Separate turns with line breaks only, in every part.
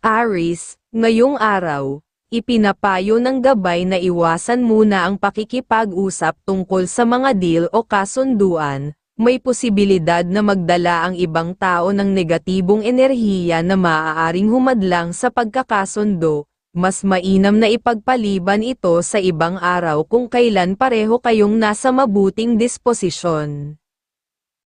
Aris, ngayong araw, ipinapayo ng gabay na iwasan muna ang pakikipag-usap tungkol sa mga deal o kasunduan, may posibilidad na magdala ang ibang tao ng negatibong enerhiya na maaaring humadlang sa pagkakasundo, mas mainam na ipagpaliban ito sa ibang araw kung kailan pareho kayong nasa mabuting disposisyon.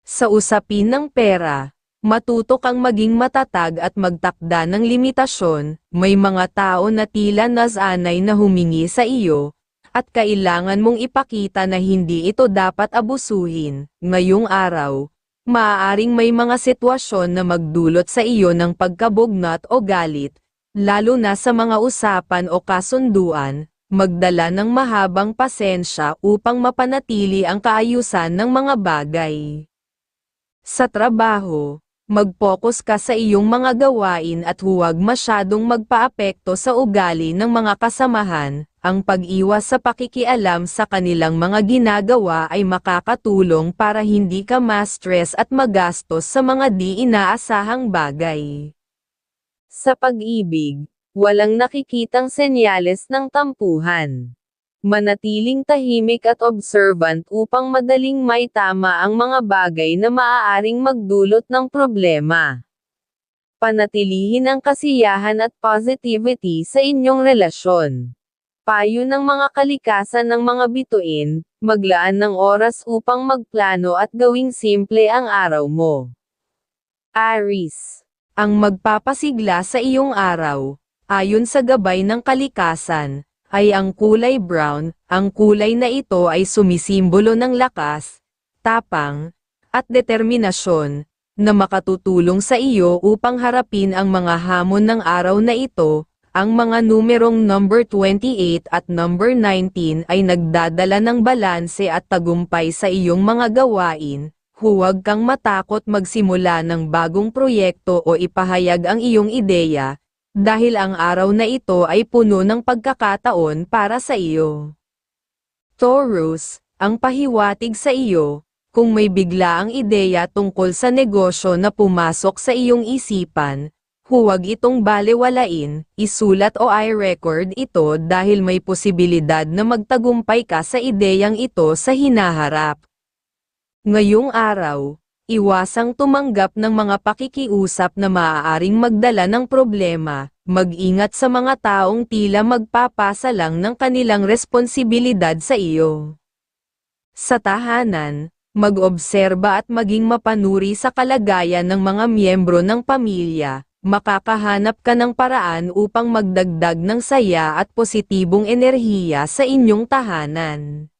Sa usapin ng pera, matuto kang maging matatag at magtakda ng limitasyon, may mga tao na tila nasanay na humingi sa iyo, at kailangan mong ipakita na hindi ito dapat abusuhin. Ngayong araw, maaaring may mga sitwasyon na magdulot sa iyo ng pagkabugnat o galit, lalo na sa mga usapan o kasunduan, magdala ng mahabang pasensya upang mapanatili ang kaayusan ng mga bagay. Sa trabaho, mag-focus ka sa iyong mga gawain at huwag masyadong magpaapekto sa ugali ng mga kasamahan, ang pag-iwas sa pakikialam sa kanilang mga ginagawa ay makakatulong para hindi ka ma-stress at magastos sa mga di inaasahang bagay. Sa pag-ibig, walang nakikitang senyales ng tampuhan. Manatiling tahimik at observant upang madaling may tama ang mga bagay na maaaring magdulot ng problema. Panatilihin ang kasiyahan at positivity sa inyong relasyon. Payo ng mga kalikasan ng mga bituin, maglaan ng oras upang magplano at gawing simple ang araw mo. Aris. Ang magpapasigla sa iyong araw, ayon sa gabay ng kalikasan, ay ang kulay brown, ang kulay na ito ay sumisimbolo ng lakas, tapang, at determinasyon, na makatutulong sa iyo upang harapin ang mga hamon ng araw na ito, ang mga numerong number 28 at number 19 ay nagdadala ng balanse at tagumpay sa iyong mga gawain, huwag kang matakot magsimula ng bagong proyekto o ipahayag ang iyong ideya, dahil ang araw na ito ay puno ng pagkakataon para sa iyo. Taurus, ang pahiwatig sa iyo, kung may bigla ang ideya tungkol sa negosyo na pumasok sa iyong isipan, huwag itong balewalain, isulat o i-record ito dahil may posibilidad na magtagumpay ka sa ideyang ito sa hinaharap. Ngayong araw, iwasang tumanggap ng mga pakikiusap na maaaring magdala ng problema, mag-ingat sa mga taong tila magpapasa lang ng kanilang responsibilidad sa iyo. Sa tahanan, mag-obserba at maging mapanuri sa kalagayan ng mga miyembro ng pamilya, makakahanap ka ng paraan upang magdagdag ng saya at positibong enerhiya sa inyong tahanan.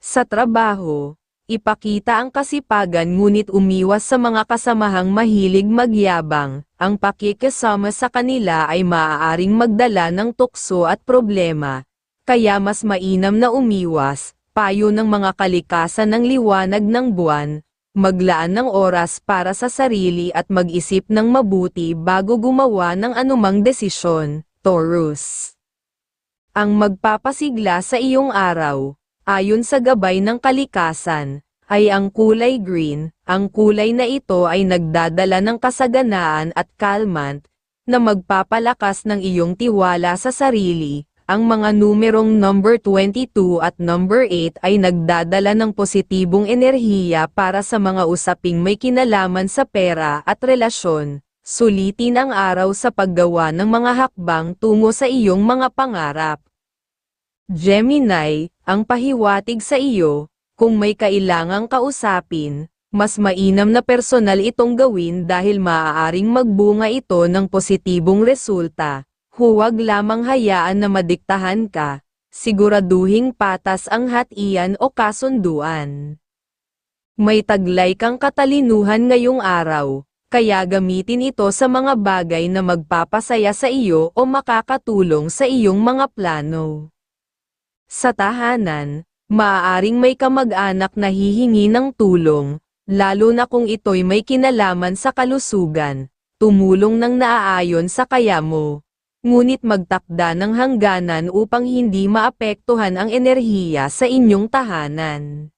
Sa trabaho, ipakita ang kasipagan ngunit umiwas sa mga kasamahang mahilig magyabang, ang pakikisama sa kanila ay maaaring magdala ng tukso at problema, kaya mas mainam na umiwas, payo ng mga kalikasan ng liwanag ng buwan, maglaan ng oras para sa sarili at mag-isip ng mabuti bago gumawa ng anumang desisyon, Taurus. Ang magpapasigla sa iyong araw, ayon sa gabay ng kalikasan, ay ang kulay green, ang kulay na ito ay nagdadala ng kasaganaan at calmant, na magpapalakas ng iyong tiwala sa sarili, ang mga numerong number 22 at number 8 ay nagdadala ng positibong enerhiya para sa mga usaping may kinalaman sa pera at relasyon. Sulitin ang araw sa paggawa ng mga hakbang tungo sa iyong mga pangarap. Gemini, ang pahiwatig sa iyo, kung may kailangang kausapin, mas mainam na personal itong gawin dahil maaaring magbunga ito ng positibong resulta. Huwag lamang hayaan na madiktahan ka, siguraduhing patas ang hatian o kasunduan. May taglay kang katalinuhan ngayong araw, kaya gamitin ito sa mga bagay na magpapasaya sa iyo o makakatulong sa iyong mga plano. Sa tahanan, maaaring may kamag-anak na hihingi ng tulong, lalo na kung ito'y may kinalaman sa kalusugan, tumulong ng naaayon sa kaya mo ngunit magtakda ng hangganan upang hindi maapektuhan ang enerhiya sa inyong tahanan.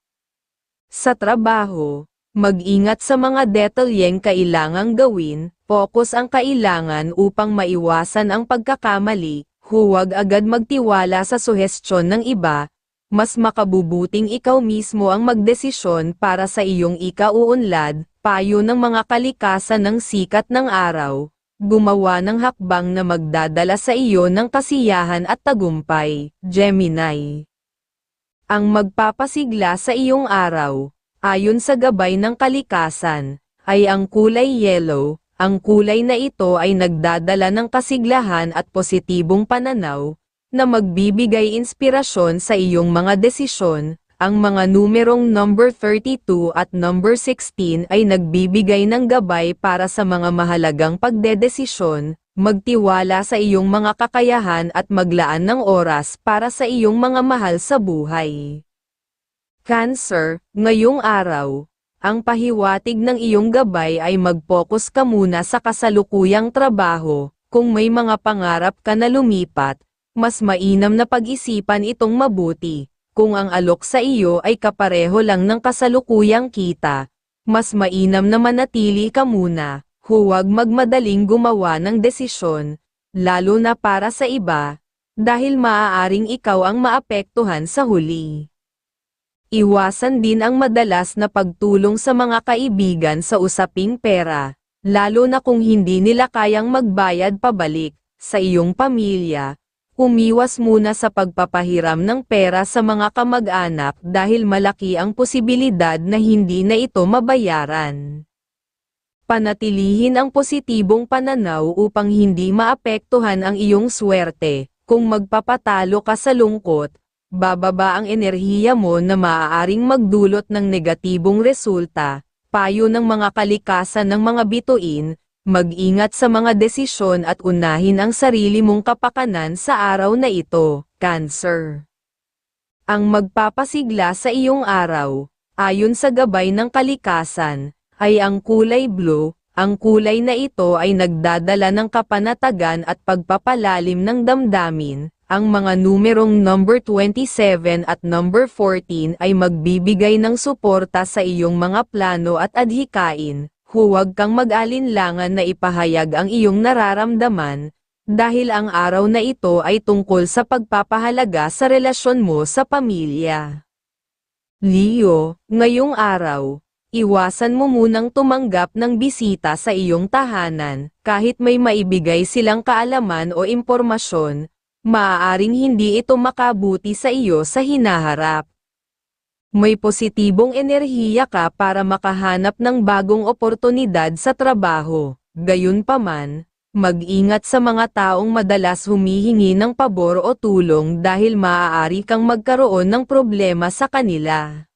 Sa trabaho, mag-ingat sa mga detalyeng kailangang gawin, Focus ang kailangan upang maiwasan ang pagkakamali, huwag agad magtiwala sa suhestyon ng iba, mas makabubuting ikaw mismo ang magdesisyon para sa iyong ikauunlad, payo ng mga kalikasan ng sikat ng araw, gumawa ng hakbang na magdadala sa iyo ng kasiyahan at tagumpay, Gemini. Ang magpapasigla sa iyong araw, ayon sa gabay ng kalikasan, ay ang kulay yellow, ang kulay na ito ay nagdadala ng kasiglahan at positibong pananaw, na magbibigay inspirasyon sa iyong mga desisyon, ang mga numerong number 32 at number 16 ay nagbibigay ng gabay para sa mga mahalagang pagdedesisyon, magtiwala sa iyong mga kakayahan at maglaan ng oras para sa iyong mga mahal sa buhay. Cancer, ngayong araw, ang pahiwatig ng iyong gabay ay mag-focus ka muna sa kasalukuyang trabaho, kung may mga pangarap ka na lumipat, mas mainam na pag-isipan itong mabuti, kung ang alok sa iyo ay kapareho lang ng kasalukuyang kita, mas mainam na manatili ka muna, huwag magmadaling gumawa ng desisyon, lalo na para sa iba, dahil maaaring ikaw ang maapektuhan sa huli. Iwasan din ang madalas na pagtulong sa mga kaibigan sa usaping pera, lalo na kung hindi nila kayang magbayad pabalik sa iyong pamilya. Umiwas muna sa pagpapahiram ng pera sa mga kamag-anak dahil malaki ang posibilidad na hindi na ito mabayaran. Panatilihin ang positibong pananaw upang hindi maapektuhan ang iyong swerte. Kung magpapatalo ka sa lungkot, bababa ang enerhiya mo na maaaring magdulot ng negatibong resulta, payo ng mga kalikasan ng mga bituin, mag-ingat sa mga desisyon at unahin ang sarili mong kapakanan sa araw na ito, Cancer. Ang magpapasigla sa iyong araw, ayon sa gabay ng kalikasan, ay ang kulay blue, ang kulay na ito ay nagdadala ng kapanatagan at pagpapalalim ng damdamin, ang mga numerong number 27 at number 14 ay magbibigay ng suporta sa iyong mga plano at adhikain, huwag kang mag-alinlangan na ipahayag ang iyong nararamdaman, dahil ang araw na ito ay tungkol sa pagpapahalaga sa relasyon mo sa pamilya. Leo, ngayong araw, iwasan mo munang tumanggap ng bisita sa iyong tahanan, kahit may maibigay silang kaalaman o impormasyon, maaaring hindi ito makabuti sa iyo sa hinaharap. May positibong enerhiya ka para makahanap ng bagong oportunidad sa trabaho, gayunpaman, mag-ingat sa mga taong madalas humihingi ng pabor o tulong dahil maaari kang magkaroon ng problema sa kanila.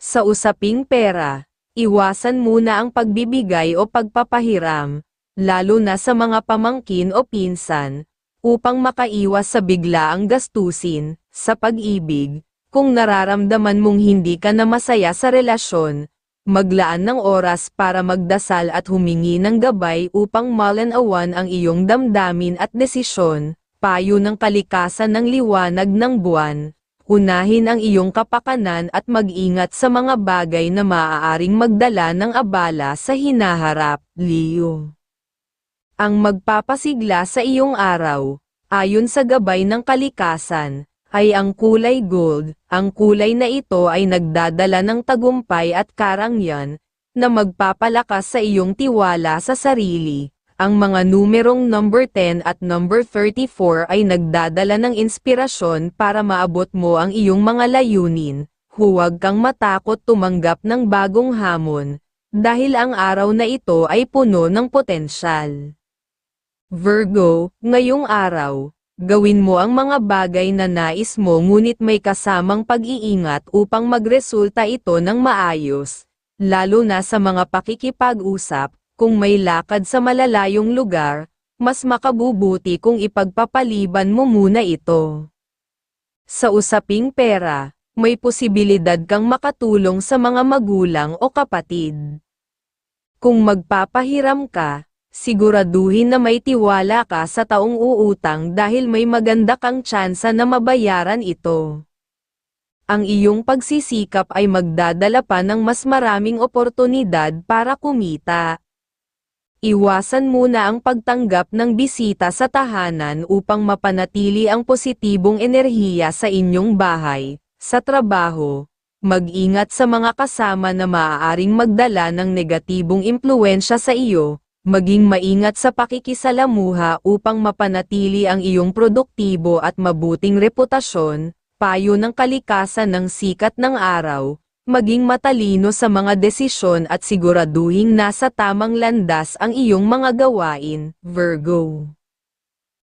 Sa usaping pera, iwasan muna ang pagbibigay o pagpapahiram, lalo na sa mga pamangkin o pinsan, upang makaiwas sa biglaang gastusin, sa pag-ibig, kung nararamdaman mong hindi ka na masaya sa relasyon, maglaan ng oras para magdasal at humingi ng gabay upang malanawan ang iyong damdamin at desisyon, payo ng kalikasan ng liwanag ng buwan, unahin ang iyong kapakanan at mag-ingat sa mga bagay na maaaring magdala ng abala sa hinaharap, Leo ang magpapasigla sa iyong araw, ayon sa gabay ng kalikasan, ay ang kulay gold, ang kulay na ito ay nagdadala ng tagumpay at karangyan, na magpapalakas sa iyong tiwala sa sarili. Ang mga numerong number 10 at number 34 ay nagdadala ng inspirasyon para maabot mo ang iyong mga layunin. Huwag kang matakot tumanggap ng bagong hamon, dahil ang araw na ito ay puno ng potensyal. Virgo, ngayong araw, gawin mo ang mga bagay na nais mo ngunit may kasamang pag-iingat upang magresulta ito ng maayos, lalo na sa mga pakikipag-usap, kung may lakad sa malalayong lugar, mas makabubuti kung ipagpapaliban mo muna ito. Sa usaping pera, may posibilidad kang makatulong sa mga magulang o kapatid. Kung magpapahiram ka, siguraduhin na may tiwala ka sa taong uutang dahil may maganda kang tsansa na mabayaran ito. Ang iyong pagsisikap ay magdadala pa ng mas maraming oportunidad para kumita. Iwasan muna ang pagtanggap ng bisita sa tahanan upang mapanatili ang positibong enerhiya sa inyong bahay, sa trabaho. Mag-ingat sa mga kasama na maaaring magdala ng negatibong impluensya sa iyo, maging maingat sa pakikisalamuha upang mapanatili ang iyong produktibo at mabuting reputasyon, payo ng kalikasan ng sikat ng araw, maging matalino sa mga desisyon at siguraduhing nasa tamang landas ang iyong mga gawain, Virgo.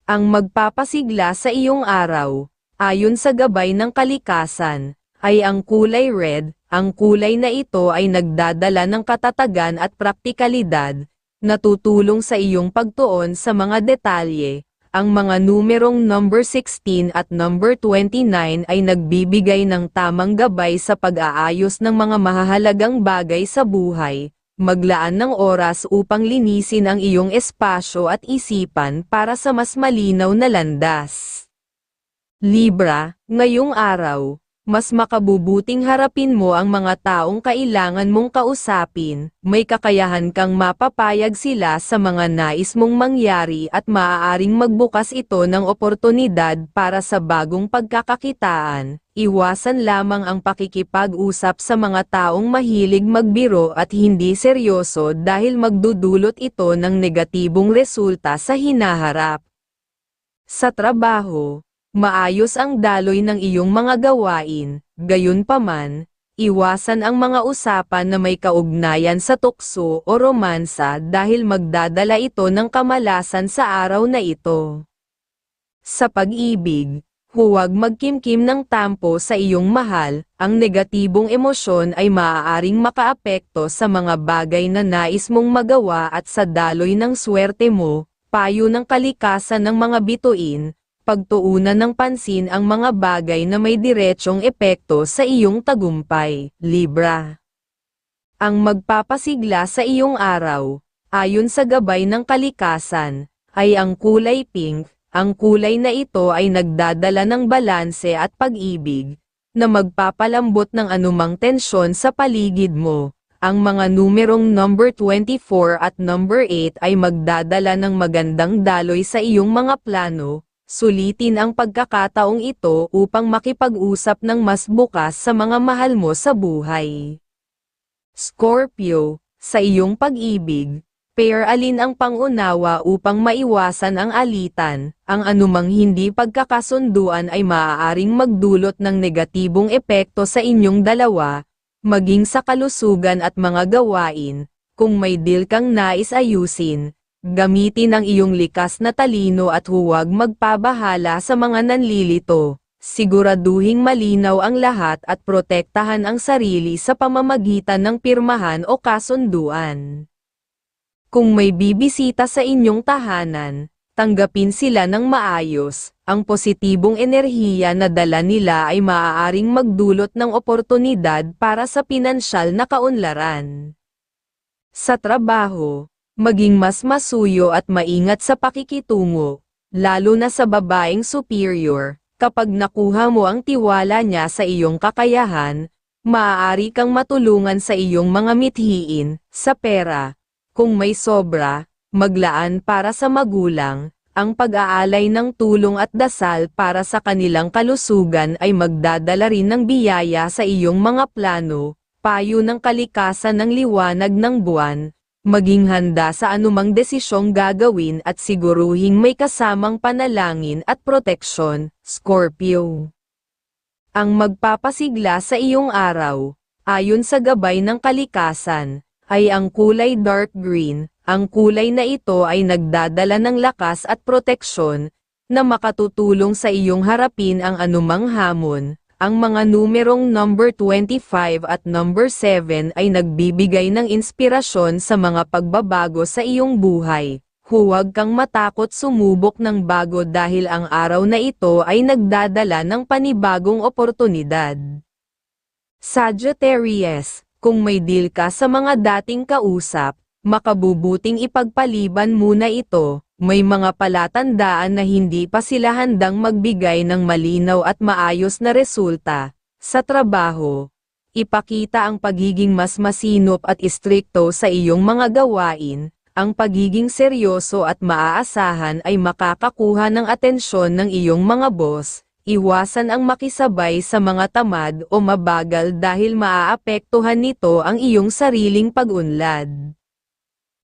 Ang magpapasigla sa iyong araw, ayon sa gabay ng kalikasan, ay ang kulay red, ang kulay na ito ay nagdadala ng katatagan at praktikalidad, natutulong sa iyong pagtuon sa mga detalye, ang mga numerong number 16 at number 29 ay nagbibigay ng tamang gabay sa pag-aayos ng mga mahahalagang bagay sa buhay. Maglaan ng oras upang linisin ang iyong espasyo at isipan para sa mas malinaw na landas. Libra, ngayong araw, mas makabubuting harapin mo ang mga taong kailangan mong kausapin, may kakayahan kang mapapayag sila sa mga nais mong mangyari at maaaring magbukas ito ng oportunidad para sa bagong pagkakakitaan. Iwasan lamang ang pakikipag-usap sa mga taong mahilig magbiro at hindi seryoso dahil magdudulot ito ng negatibong resulta sa hinaharap. Sa trabaho, maayos ang daloy ng iyong mga gawain, gayunpaman, iwasan ang mga usapan na may kaugnayan sa tukso o romansa dahil magdadala ito ng kamalasan sa araw na ito. Sa pag-ibig, huwag magkimkim ng tampo sa iyong mahal, ang negatibong emosyon ay maaaring makaapekto sa mga bagay na nais mong magawa at sa daloy ng swerte mo, payo ng kalikasan ng mga bituin, pagtuunan ng pansin ang mga bagay na may diretsyong epekto sa iyong tagumpay, Libra. Ang magpapasigla sa iyong araw, ayon sa gabay ng kalikasan, ay ang kulay pink, ang kulay na ito ay nagdadala ng balanse at pag-ibig, na magpapalambot ng anumang tensyon sa paligid mo. Ang mga numerong number 24 at number 8 ay magdadala ng magandang daloy sa iyong mga plano, Sulitin ang pagkakataong ito upang makipag-usap ng mas bukas sa mga mahal mo sa buhay. Scorpio, sa iyong pag-ibig, pair alin ang pangunawa upang maiwasan ang alitan, ang anumang hindi pagkakasunduan ay maaaring magdulot ng negatibong epekto sa inyong dalawa, maging sa kalusugan at mga gawain, kung may deal kang nais ayusin, Gamitin ang iyong likas na talino at huwag magpabahala sa mga nanlilito. Siguraduhing malinaw ang lahat at protektahan ang sarili sa pamamagitan ng pirmahan o kasunduan. Kung may bibisita sa inyong tahanan, tanggapin sila ng maayos, ang positibong enerhiya na dala nila ay maaaring magdulot ng oportunidad para sa pinansyal na kaunlaran. Sa trabaho, maging mas masuyo at maingat sa pakikitungo, lalo na sa babaeng superior, kapag nakuha mo ang tiwala niya sa iyong kakayahan, maaari kang matulungan sa iyong mga mithiin, sa pera. Kung may sobra, maglaan para sa magulang, ang pag-aalay ng tulong at dasal para sa kanilang kalusugan ay magdadala rin ng biyaya sa iyong mga plano, payo ng kalikasan ng liwanag ng buwan, Maging handa sa anumang desisyong gagawin at siguruhing may kasamang panalangin at proteksyon, Scorpio. Ang magpapasigla sa iyong araw, ayon sa gabay ng kalikasan, ay ang kulay dark green, ang kulay na ito ay nagdadala ng lakas at proteksyon, na makatutulong sa iyong harapin ang anumang hamon, ang mga numerong number 25 at number 7 ay nagbibigay ng inspirasyon sa mga pagbabago sa iyong buhay. Huwag kang matakot sumubok ng bago dahil ang araw na ito ay nagdadala ng panibagong oportunidad. Sagittarius, kung may deal ka sa mga dating kausap, makabubuting ipagpaliban muna ito, may mga palatandaan na hindi pa sila handang magbigay ng malinaw at maayos na resulta. Sa trabaho, ipakita ang pagiging mas masinop at istrikto sa iyong mga gawain, ang pagiging seryoso at maaasahan ay makakakuha ng atensyon ng iyong mga boss, iwasan ang makisabay sa mga tamad o mabagal dahil maaapektuhan nito ang iyong sariling pag-unlad.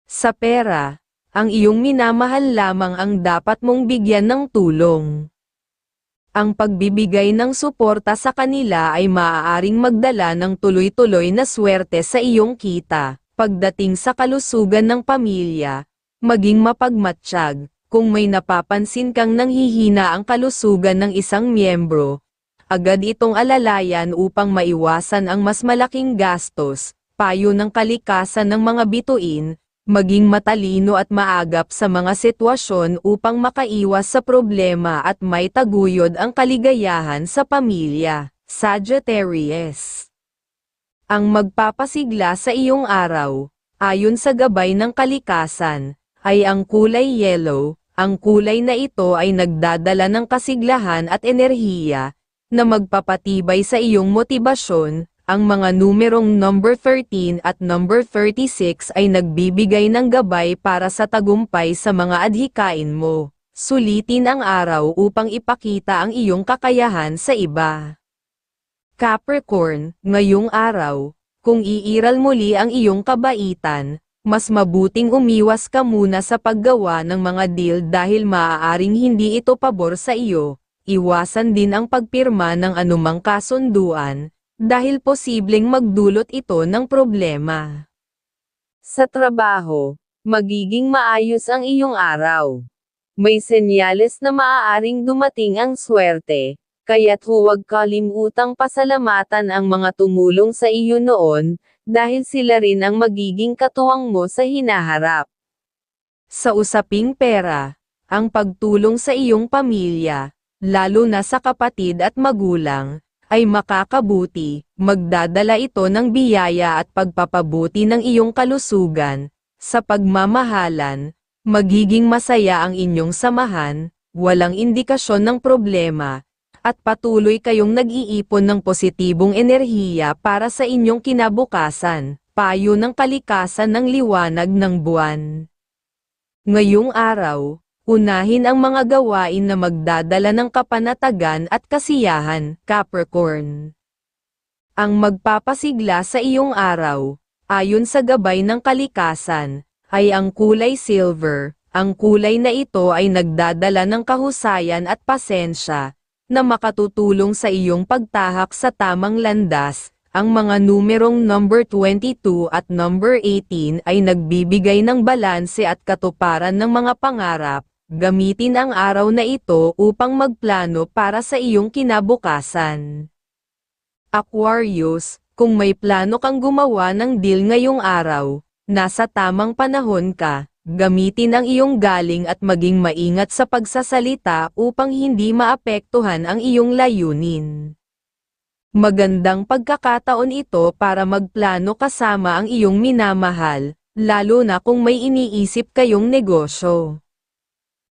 Sa pera, ang iyong minamahal lamang ang dapat mong bigyan ng tulong. Ang pagbibigay ng suporta sa kanila ay maaaring magdala ng tuloy-tuloy na swerte sa iyong kita. Pagdating sa kalusugan ng pamilya, maging mapagmatsyag, kung may napapansin kang nanghihina ang kalusugan ng isang miyembro, agad itong alalayan upang maiwasan ang mas malaking gastos, payo ng kalikasan ng mga bituin, maging matalino at maagap sa mga sitwasyon upang makaiwas sa problema at may taguyod ang kaligayahan sa pamilya. Sagittarius Ang magpapasigla sa iyong araw, ayon sa gabay ng kalikasan, ay ang kulay yellow, ang kulay na ito ay nagdadala ng kasiglahan at enerhiya, na magpapatibay sa iyong motibasyon, ang mga numerong number 13 at number 36 ay nagbibigay ng gabay para sa tagumpay sa mga adhikain mo. Sulitin ang araw upang ipakita ang iyong kakayahan sa iba. Capricorn, ngayong araw, kung iiral muli ang iyong kabaitan, mas mabuting umiwas ka muna sa paggawa ng mga deal dahil maaaring hindi ito pabor sa iyo. Iwasan din ang pagpirma ng anumang kasunduan, dahil posibleng magdulot ito ng problema. Sa trabaho, magiging maayos ang iyong araw. May senyales na maaaring dumating ang swerte, kaya't huwag kalimutang pasalamatan ang mga tumulong sa iyo noon, dahil sila rin ang magiging katuwang mo sa hinaharap. Sa usaping pera, ang pagtulong sa iyong pamilya, lalo na sa kapatid at magulang, ay makakabuti, magdadala ito ng biyaya at pagpapabuti ng iyong kalusugan, sa pagmamahalan, magiging masaya ang inyong samahan, walang indikasyon ng problema, at patuloy kayong nag-iipon ng positibong enerhiya para sa inyong kinabukasan, payo ng kalikasan ng liwanag ng buwan. Ngayong araw, unahin ang mga gawain na magdadala ng kapanatagan at kasiyahan, Capricorn. Ang magpapasigla sa iyong araw, ayon sa gabay ng kalikasan, ay ang kulay silver, ang kulay na ito ay nagdadala ng kahusayan at pasensya, na makatutulong sa iyong pagtahak sa tamang landas, ang mga numerong number 22 at number 18 ay nagbibigay ng balanse at katuparan ng mga pangarap, gamitin ang araw na ito upang magplano para sa iyong kinabukasan. Aquarius, kung may plano kang gumawa ng deal ngayong araw, nasa tamang panahon ka, Gamitin ang iyong galing at maging maingat sa pagsasalita upang hindi maapektuhan ang iyong layunin. Magandang pagkakataon ito para magplano kasama ang iyong minamahal, lalo na kung may iniisip kayong negosyo.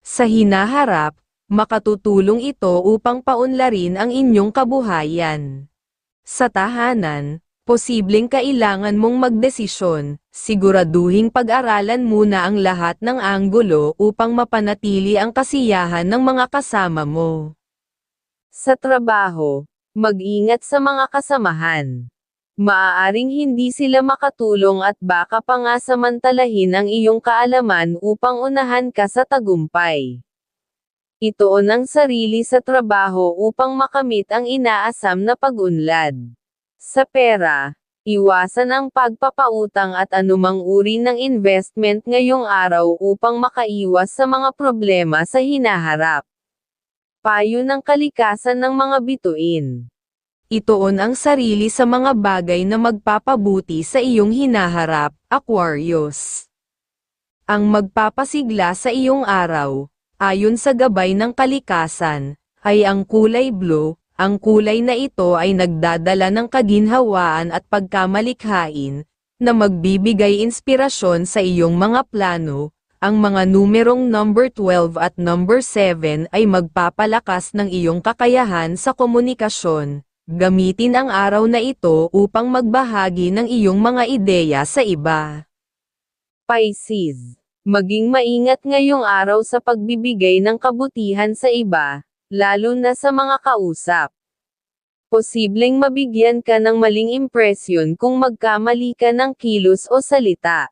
Sa hinaharap, makatutulong ito upang paunlarin ang inyong kabuhayan. Sa tahanan, posibleng kailangan mong magdesisyon, siguraduhing pag-aralan muna ang lahat ng anggulo upang mapanatili ang kasiyahan ng mga kasama mo. Sa trabaho, mag-ingat sa mga kasamahan. Maaaring hindi sila makatulong at baka pa nga samantalahin ang iyong kaalaman upang unahan ka sa tagumpay. Itoon ang sarili sa trabaho upang makamit ang inaasam na pag-unlad. Sa pera, iwasan ang pagpapautang at anumang uri ng investment ngayong araw upang makaiwas sa mga problema sa hinaharap. Payo ng kalikasan ng mga bituin. Itoon ang sarili sa mga bagay na magpapabuti sa iyong hinaharap, Aquarius. Ang magpapasigla sa iyong araw, ayon sa gabay ng kalikasan, ay ang kulay blue, ang kulay na ito ay nagdadala ng kaginhawaan at pagkamalikhain, na magbibigay inspirasyon sa iyong mga plano, ang mga numerong number 12 at number 7 ay magpapalakas ng iyong kakayahan sa komunikasyon. Gamitin ang araw na ito upang magbahagi ng iyong mga ideya sa iba. Pisces Maging maingat ngayong araw sa pagbibigay ng kabutihan sa iba, lalo na sa mga kausap. Posibleng mabigyan ka ng maling impresyon kung magkamali ka ng kilos o salita.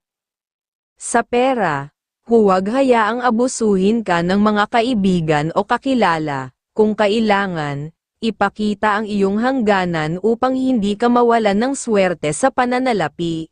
Sa pera, huwag hayaang abusuhin ka ng mga kaibigan o kakilala, kung kailangan, ipakita ang iyong hangganan upang hindi ka mawalan ng swerte sa pananalapi.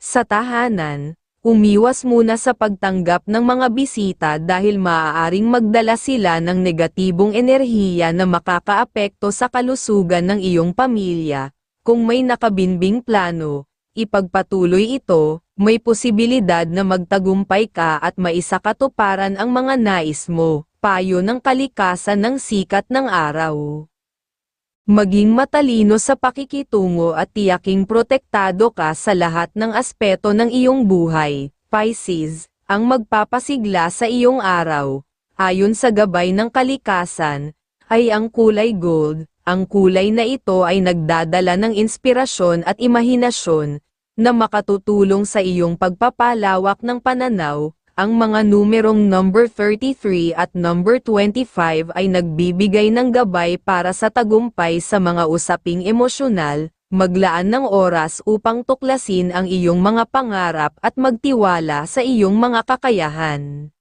Sa tahanan, umiwas muna sa pagtanggap ng mga bisita dahil maaaring magdala sila ng negatibong enerhiya na makakaapekto sa kalusugan ng iyong pamilya. Kung may nakabinbing plano, ipagpatuloy ito, may posibilidad na magtagumpay ka at maisakatuparan ang mga nais mo, payo ng kalikasan ng sikat ng araw. Maging matalino sa pakikitungo at tiyaking protektado ka sa lahat ng aspeto ng iyong buhay, Pisces, ang magpapasigla sa iyong araw, ayon sa gabay ng kalikasan, ay ang kulay gold, ang kulay na ito ay nagdadala ng inspirasyon at imahinasyon, na makatutulong sa iyong pagpapalawak ng pananaw, ang mga numerong number 33 at number 25 ay nagbibigay ng gabay para sa tagumpay sa mga usaping emosyonal, maglaan ng oras upang tuklasin ang iyong mga pangarap at magtiwala sa iyong mga kakayahan.